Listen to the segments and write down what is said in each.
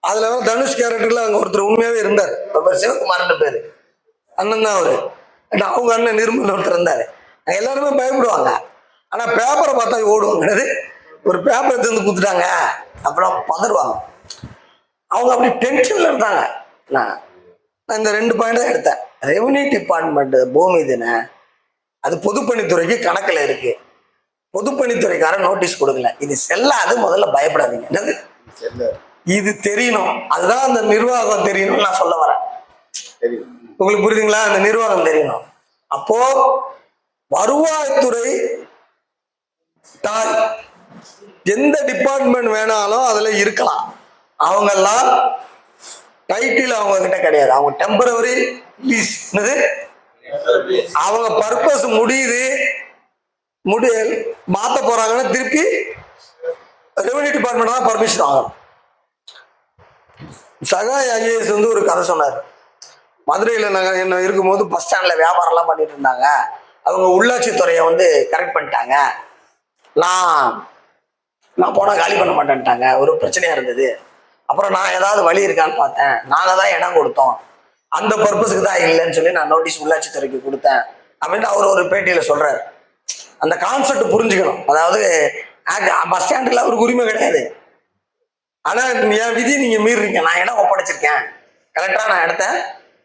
அதுல வந்து தனுஷ் கேரக்டர்ல அங்க ஒருத்தர் உண்மையாவே இருந்தார். அவர் சிவகுமார்னு பேரு. அண்ணன் தான் அவரு. அவங்க அண்ணன் நிர்மல் ஒருத்தர் இருந்தாரு. எல்லாருமே பயப்படுவாங்க. ஆனா பேப்பரை பார்த்தா ஓடுவாங்கிறது ஒரு பேப்பர் எடுத்து வந்து குத்துட்டாங்க அப்புறம் பதறுவாங்க. அவங்க அப்படி டென்ஷன்ல இருந்தாங்க. நான் நான் இந்த ரெண்டு பாயிண்ட் தான் எடுத்தேன். ரெவன்யூ டிபார்ட்மெண்ட் பூமி தின அது பொதுப்பணித்துறைக்கு கணக்கில் இருக்கு. பொதுப்பணித்துறைக்காரன் நோட்டீஸ் கொடுக்கல. இது செல்லாது முதல்ல பயப்படாதீங்க. என்னது? செல்ல இது தெரியணும். அதுதான் அந்த நிர்வாகம் தெரியணும்னு நான் சொல்ல வரேன். உங்களுக்கு புரியுதுங்களா? அந்த நிர்வாகம் தெரியணும். அப்போ வருவாய்த்துறை தாய் எந்த டிபார்ட்மெண்ட் வேணாலும் அதுல இருக்கலாம். அவங்கெல்லாம் டைட்டில் அவங்க கிட்ட கிடையாது. அவங்க டெம்பரவரி லீஸ் என்னது? அவங்க பர்பஸ் முடியுது. முடி மாத்த போறாங்கன்னா திருப்பி ரெவன்யூ டிபார்ட்மெண்ட் தான் பர்மிஷன் வாங்கணும். சகாய் ஐஏஎஸ் வந்து ஒரு கதை சொன்னார். மதுரையில் நாங்கள் என்ன இருக்கும்போது பஸ் ஸ்டாண்டில் வியாபாரம்லாம் பண்ணிட்டு இருந்தாங்க. அவங்க உள்ளாட்சித்துறையை வந்து கரெக்ட் பண்ணிட்டாங்க. நான் நான் போனால் காலி பண்ண மாட்டேன்ட்டாங்க. ஒரு பிரச்சனையாக இருந்தது. அப்புறம் நான் ஏதாவது வழி இருக்கான்னு பார்த்தேன். நாங்கள் தான் இடம் கொடுத்தோம். அந்த பர்பஸுக்கு தான் இல்லைன்னு சொல்லி நான் நோட்டீஸ் உள்ளாட்சித்துறைக்கு கொடுத்தேன். அப்படின்ட்டு அவர் ஒரு பேட்டியில் சொல்கிறார் அந்த கான்செப்ட் புரிஞ்சுக்கணும். அதாவது பஸ் ஸ்டாண்டில் அவருக்கு உரிமை கிடையாது. ஆனா என் விதியை நீங்க மீறுறீங்க. நான் இடம் ஒப்படைச்சிருக்கேன்? கரெக்டா நான் இடத்த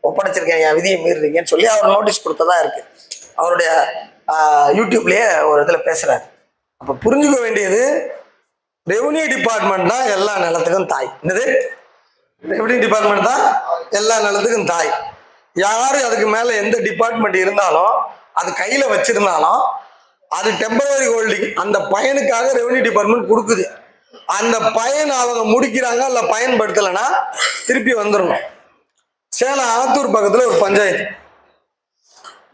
ஒப்படைச்சிருக்கேன். என் விதியை மீறுறீங்கன்னு சொல்லி அவர் நோட்டீஸ் கொடுத்ததா இருக்கு. அவருடைய யூடியூப்லயே ஒரு இதுல பேசுறாரு. அப்ப புரிஞ்சுக்க வேண்டியது ரெவன்யூ டிபார்ட்மெண்ட் தான் எல்லா நிலத்துக்கும் தாய். என்னது? ரெவன்யூ டிபார்ட்மெண்ட் தான் எல்லா நிலத்துக்கும் தாய். யாரு அதுக்கு மேல எந்த டிபார்ட்மெண்ட் இருந்தாலும் அது கையில வச்சிருந்தாலும் அது டெம்பரரி ஹோல்டிங் அந்த பயனுக்காக ரெவன்யூ டிபார்ட்மெண்ட் கொடுக்குது. அந்த பயன் அவங்க முடிக்கிறாங்க இல்ல பயன்படுத்தலைன்னா திருப்பி வந்துடணும் சேலம் ஆத்தூர் பக்கத்துல ஒரு பஞ்சாயத்து.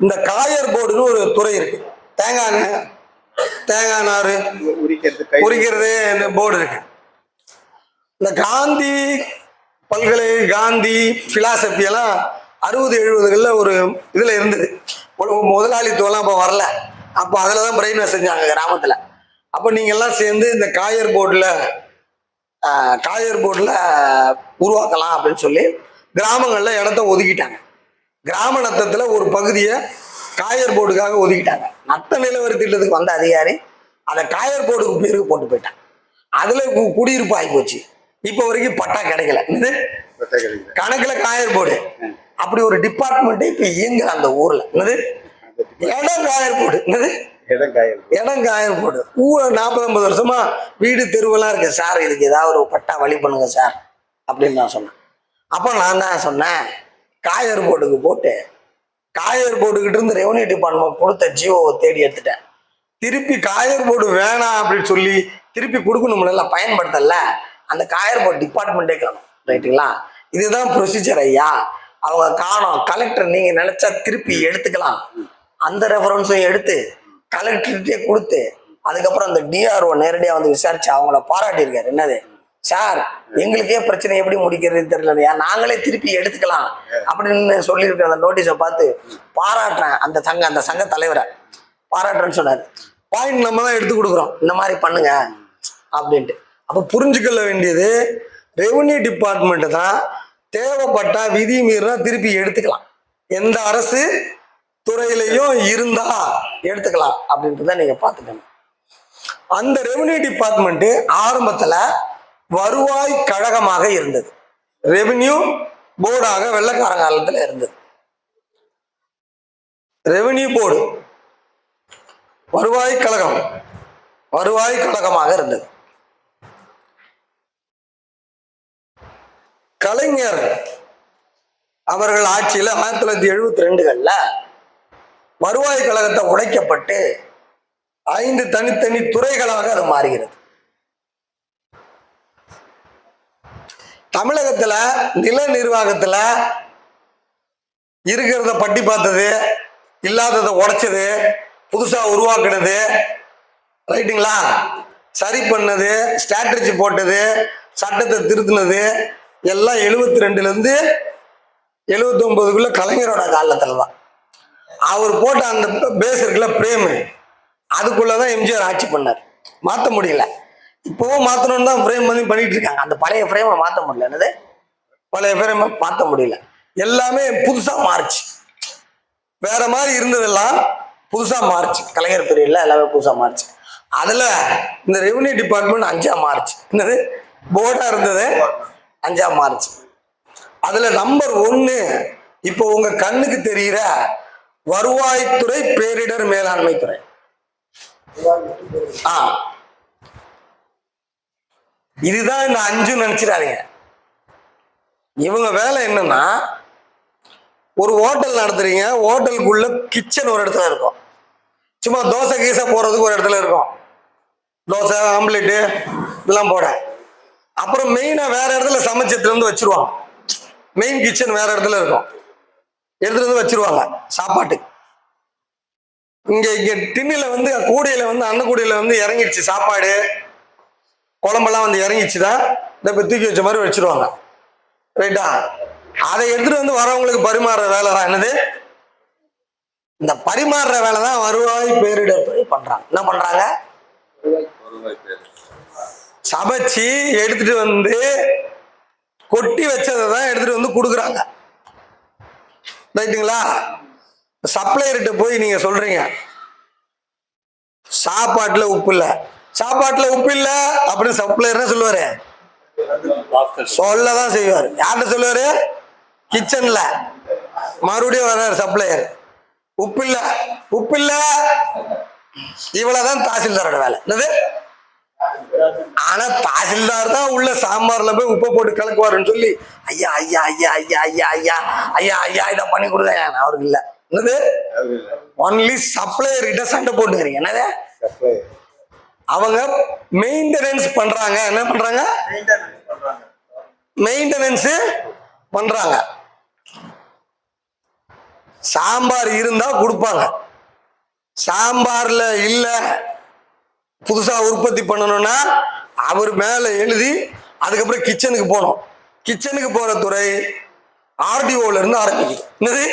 இந்த காயர் போர்டுன்னு ஒரு துறை இருக்கு. தேங்காய் தேங்காய் நாறு உரிக்கிறது இந்த போர்டு இருக்கு. இந்த காந்தி பல்கலை காந்தி பிலாசபி எல்லாம் அறுபது எழுபதுகளில் ஒரு இதில் இருந்தது. முதலாளித்துவம்லாம் அப்போ வரல. அப்போ அதில் தான் பிரெயின் செஞ்சாங்க கிராமத்தில். அப்போ நீங்கள் எல்லாம் சேர்ந்து இந்த காயர் போர்டில் காயர் போர்டில் உருவாக்கலாம் அப்படின்னு சொல்லி கிராமங்களில் இடத்த ஒதுக்கிட்டாங்க. கிராம நத்தத்தில் ஒரு பகுதியை காயர் போர்டுக்காக ஒதுக்கிட்டாங்க. நத்த நிலவரி திட்டத்துக்கு வந்த அதிகாரி அதை காயர் போர்டுக்கு பேருக்கு போட்டு போயிட்டான். அதுல குடியிருப்பு ஆகி போச்சு இப்போ வரைக்கும் பட்டா கிடைக்கல. கிடைக்குது கணக்குல காயர் போர்டு அப்படி ஒரு டிபார்ட்மெண்ட் இப்ப இயங்குற அந்த ஊர்ல. என்னது? இடம் காயர் போர்டு என்னது? இடம் காயம் இடம் காயர் போர்டு ஊர் நாற்பது ஐம்பது வருஷமா வீடு தெருவெல்லாம் இருக்கு. சார் இதுக்கு ஏதாவது ஒரு பட்டா வழி பண்ணுங்க சார் அப்படின்னு நான் சொன்னேன். அப்போ நான் தான் சொன்னேன் காயர் போர்டுக்கு போட்டு. காயர் போர்டுக்கிட்ட இருந்து ரெவன்யூ டிபார்ட்மெண்ட் கொடுத்த ஜியோவை தேடி எடுத்துட்டேன். திருப்பி காயர் போர்டு வேணாம் அப்படின்னு சொல்லி திருப்பி கொடுக்கணும்ல பயன்படுத்தல. அந்த காயர் போர்டு டிபார்ட்மெண்ட்டே காணும் ரைட்டுங்களா? இதுதான் ப்ரொசீஜர் ஐயா. அவங்க காணும். கலெக்டர் நீங்க நினைச்சா திருப்பி எடுத்துக்கலாம். அந்த ரெஃபரன்ஸும் எடுத்து கலெக்டர்கிட்டே கொடுத்து அதுக்கப்புறம் அந்த டிஆர்ஓ நேரடியாக வந்து விசாரிச்சு அவங்கள பாராட்டியிருக்காரு. என்னது? சார் எங்களுக்கே பிரச்சனை எப்படி முடிக்கிறது தெரியலையா நாங்களே திருப்பி எடுத்துக்கலாம் அப்படின்னு சொல்லியிருக்க அந்த நோட்டீஸை பார்த்து பாராட்டுறேன் அந்த சங்க அந்த சங்க தலைவரை. பாராட்டுறேன்னு சொன்னார். பாயிண்ட் நம்ம தான் எடுத்து கொடுக்குறோம். இந்த மாதிரி பண்ணுங்க அப்படின்ட்டு. அப்போ புரிஞ்சுக்கொள்ள வேண்டியது ரெவன்யூ டிபார்ட்மெண்ட்டு தான் தேவைப்பட்டால் விதி மீறினா திருப்பி எடுத்துக்கலாம். எந்த அரசு துறையிலையும் இருந்தா எடுத்துக்கலாம் அப்படின்றத நீங்க பாத்துக்கணும் அந்த ரெவன்யூ டிபார்ட்மெண்ட் ஆரம்பத்துல வருவாய் கழகமாக இருந்தது. ரெவன்யூ போர்டாக வெள்ளக்காரங்காலத்துல இருந்தது. ரெவன்யூ போர்டு வருவாய் கழகம் வருவாய் கழகமாக இருந்தது. கலைஞர் அவர்கள் ஆட்சியில் ஆயிரத்தி தொள்ளாயிரத்தி எழுபத்தி ரெண்டுகள்ல வருவாய் கழகத்தை உடைக்கப்பட்டு ஐந்து தனித்தனி துறைகளாக அது மாறுகிறது. தமிழகத்துல நில நிர்வாகத்துல இருக்கிறத பட்டி பார்த்தது இல்லாததை உடைச்சது புதுசா உருவாக்குனது ரைட்டுங்களா? சரி பண்ணது ஸ்ட்ராட்டஜி போட்டது சட்டத்தை திருத்தினது எல்லாம் எழுபத்தி ரெண்டுல இருந்து எழுபத்தி ஒன்பதுக்குள்ள கலைஞரோட காலத்துல தான் அவர் போட்ட அந்த பேஸ் இருக்குல்ல பிரேமு. அதுக்குள்ளதான் எம்ஜிஆர் ஆட்சி பண்ணார். மாற்ற முடியல. இப்போவும் மாத்தணும்னு தான் ஃப்ரேம் பண்ணி பண்ணிட்டு இருக்காங்க. அந்த பழைய ஃப்ரேமை மாற்ற முடியல. என்னது? பழைய ஃப்ரேமை மாற்ற முடியல. எல்லாமே புதுசா மாறுச்சு. வேற மாதிரி இருந்ததெல்லாம் புதுசா மாறுச்சு. கலைஞர் பீரியட்ல எல்லாமே புதுசா மாறுச்சு. அதுல இந்த ரெவன்யூ டிபார்ட்மெண்ட் அஞ்சா மாறுச்சு. என்னது? போர்டா இருந்தது. அஞ்சா மாறுச்சு. அதுல நம்பர் ஒன்னு இப்போ உங்க கண்ணுக்கு தெரிகிற வருவாய்த்துறை பேரிடர் மேலாண்மை துறை. ஆ. இதுதான் இந்த அஞ்சு நினைச்சிடாதீங்க. இவங்க வேலை என்னன்னா ஒரு ஹோட்டல் நடத்துறீங்க ஹோட்டலுக்குள்ள கிச்சன் ஒரு இடத்துல இருக்கும். சும்மா தோசை கீசை போறதுக்கு ஒரு இடத்துல இருக்கும். தோசை ஆம்லெட்டு இதெல்லாம் போட. அப்புறம் மெயினா வேற இடத்துல சமைச்சு எடுத்துட்டு வந்து மெயின் கிச்சன் வேற இடத்துல இருக்கும். எடுத்துட்டு வந்து வச்சிருவாங்க. சாப்பாட்டு. இங்க இங்க டின்னில வந்து கூடையில வந்து அன்ன கூடையில வந்து இறங்கிடுச்சு. சாப்பாடு குழம்பெல்லாம் வந்து இறங்கிச்சுதான் இந்த இப்போ தூக்கி வச்ச மாதிரி வச்சிருவாங்க. ரைட்டா? அதை எடுத்துட்டு வந்து வரவங்களுக்கு பரிமாறுற வேலை தான் என்னது? இந்த பரிமாறுற வேலை தான் வருவாய் பேரிடர் பண்றாங்க. என்ன பண்றாங்க? வருவாய் சமைச்சு எடுத்துட்டு வந்து கொட்டி வச்சதை தான் எடுத்துட்டு வந்து கொடுக்குறாங்க. ரைட்டுங்களா சப்ளையர்கிட்ட போய் நீங்க சொல்றீங்க. சாப்பாட்டுல உப்பு இல்லை. சாப்பாட்டுல உப்பு இல்லை அப்படின்னு சப்ளையர் சொல்லுவார் சொல்லுவாரு. சொல்லதான் செய்வார். யார்கிட்ட சொல்லுவாரு? கிச்சன்ல மறுபடியும் வர்றாரு சப்ளையர் உப்பு இல்லை. உப்பு இல்லை. இவ்வளவுதான் தாசில்தாரோட வேலை. என்னது? ஆனா தாசில்தார் தான் உள்ள சாம்பார்ல போய் உப்பை போட்டு கலக்குவாருன்னு சொல்லி ஐயா ஐயா ஐயா ஐயா ஐயா ஐயா ஐயா ஐயா இதை பண்ணி கொடுங்க. அவருக்கு இல்ல. என்னது? ஒன்லி சப்ளையர் கிட்ட சண்டை போட்டுக்கிறீங்க. என்னது? அவங்க மெயின்டெனன்ஸ் பண்றாங்க. என்ன பண்றாங்க? மெயின்டெனன்ஸ் பண்றாங்க. சாம்பார் இருந்தா கொடுப்பாங்க. சாம்பார்ல இல்ல புதுசா உற்பத்தி பண்ணணும்னா அவர் மேல எழுதி அதுக்கப்புறம் கிச்சனுக்கு போனோம் கிச்சனுக்கு போற துறை ஆர்டிஓல இருந்து ஆரம்பிக்குது. என்னது?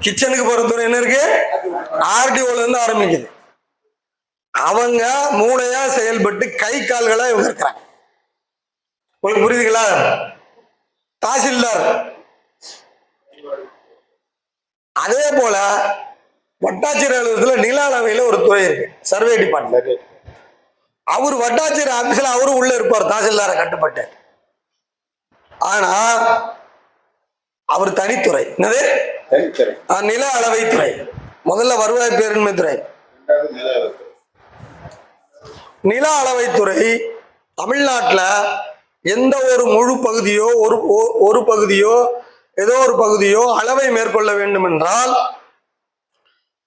கிச்சனுக்கு போற துறை என்ன இருக்கு? ஆர்டிஓல இருந்து ஆரம்பிக்குது. அவங்க மூளையா செயல்பட்டு கை கால்களா இவங்க இருக்கிறாங்க. உங்களுக்கு புரியுதுங்களா? தாசில்தார். அதே போல வட்டாட்சியர் அலுவலகத்துல நில அளவையில ஒரு துறை இருக்கு சர்வே டிபார்ட்மெண்ட் அவர் வட்டாட்சியர் ஆபீஸ்ல அவரும் உள்ள இருப்பார் தாசில்தாரை கட்டுப்பட்டு. ஆனா அவர் தனித்துறை. என்னது? நில அளவைத்துறை முதல்ல வருவாய் பேரின்மை துறை. நில அளவு அளவைத்துறை தமிழ்நாட்டில் எந்த ஒரு முழு பகுதியோ ஒரு ஒரு பகுதியோ ஏதோ ஒரு பகுதியோ அளவை மேற்கொள்ள வேண்டும் என்றால்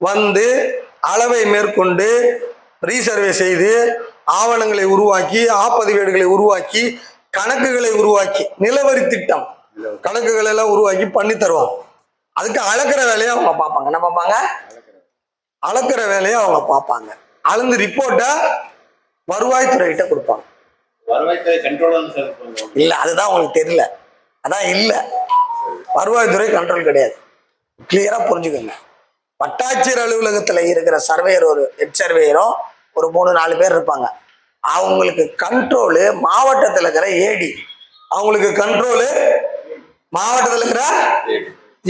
வந்து அளவை மேற்கொண்டு ரீசர்வே செய்து ஆவணங்களை உருவாக்கி ஆப்பதிவேடுகளை உருவாக்கி கணக்குகளை உருவாக்கி நிலவரி திட்டம். கணக்குகளை எல்லாம் உருவாக்கி பண்ணி தருவாங்க அதுக்கு அளக்கிற வேலையை அவங்க பார்ப்பாங்க. என்ன பார்ப்பாங்க? அளக்கிற வேலையை அவங்க பார்ப்பாங்க. அளந்து ரிப்போர்ட்டை வருவாய்த்துறைகிட்ட கொடுப்பாங்க. இல்ல அதுதான் உங்களுக்கு தெரியல. அதான் இல்ல. வருவாய்த்துறை கண்ட்ரோல் கிடையாது. கிளியரா புரிஞ்சுக்கோங்க. வட்டாட்சியர் அலுவலகத்தில் இருக்கிற சர்வேயர் ஒரு ஹெட் சர்வேயரும் ஒரு மூணு நாலு பேர் இருப்பாங்க. அவங்களுக்கு கண்ட்ரோலு மாவட்டத்தில் இருக்கிற ஏடி அவங்களுக்கு கண்ட்ரோலு மாவட்டத்தில் இருக்கிற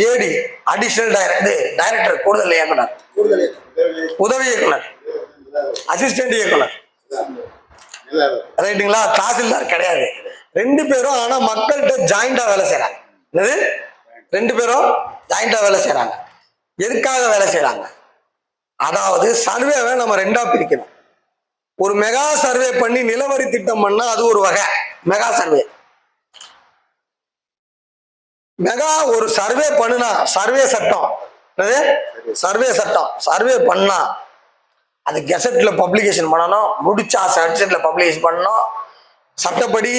ஏடி அடிஷனல் டைரக்டர் டைரக்டர் கூடுதல் இயக்குனர். கூடுதல் உதவி இயக்குனர். அசிஸ்டன்ட் இயக்குனர். ரைட்டுங்களா தாசில்தார் கிடையாது. ரெண்டு பேரும் ஆனால் மக்கள்கிட்ட ஜாயிண்டாக வேலை செய்கிறாங்க என்னது? ரெண்டு பேரும் ஜாயிண்டாக வேலை செய்கிறாங்க எதுக்காக வேலை செய்யறாங்க அதாவது சர்வேவை நம்ம ரெண்டா பிரிக்கணும். ஒரு மெகா சர்வே பண்ணி நிலவரி திட்டம் பண்ணா அது ஒரு வகை. மெகா சர்வே மெகா ஒரு சர்வே பண்ணுனா சர்வே சட்டம். சர்வே சட்டம். சர்வே பண்ணா அது கெசட்ல பப்ளிகேஷன் பண்ணணும் முடிச்சா சர்டிஃபிகேட்ல பப்ளிகேஷன் பண்ணணும். சட்டப்படி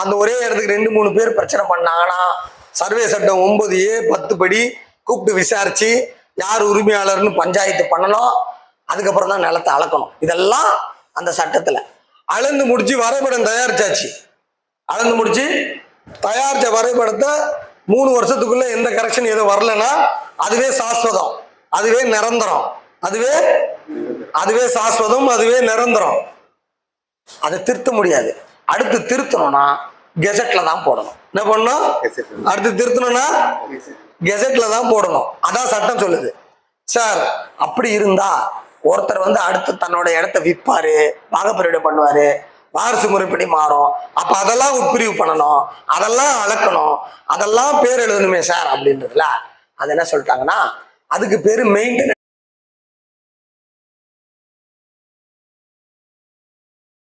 அந்த ஒரே இடத்துக்கு ரெண்டு மூணு பேர் பிரச்சனை பண்ணாங்கன்னா சர்வே சட்டம் ஒன்பது ஏ பத்து படி கூப்பிட்டு விசாரிச்சு யார் உரிமையாளர்னு பஞ்சாயத்து பண்ணணும். அதுக்கப்புறம் தான் நிலத்தை அளக்கணும். இதெல்லாம் அந்த சட்டத்துல. அளந்து முடிச்சு வரைபடம் தயாரிச்சாச்சு. அளந்து முடிச்சு தயாரிச்ச வரைபடத்தை மூணு வருஷத்துக்குள்ள எந்த கரெக்ஷன் எதுவும் வரலன்னா அதுவே சாஸ்வதம். அதுவே நிரந்தரம். அதுவே அதுவே சாஸ்வதம் அதுவே நிரந்தரம். அதை திருத்த முடியாது. அடுத்து திருத்தணும்னா கெசட்ல தான் போடணும். என்ன பண்ணணும். அடுத்து திருத்தணும்னா கெசட்ல தான் போடணும். அதான் சட்டம் சொல்லுது. சார் அப்படி இருந்தா ஒருத்தர் வந்து அடுத்து தன்னோட இடத்த விற்பாரு பாகப்பிரிவினை பண்ணுவாரு வாரிசு முறைப்படி மாறும். அப்ப அதெல்லாம் உட்பிரிவு பண்ணணும். அதெல்லாம் அளக்கணும். அதெல்லாம் பேர் எழுதணுமே சார் அப்படின்றதுல. அது என்ன சொல்லிட்டாங்கன்னா அதுக்கு பேரு மெயின்டெனன்ஸ்.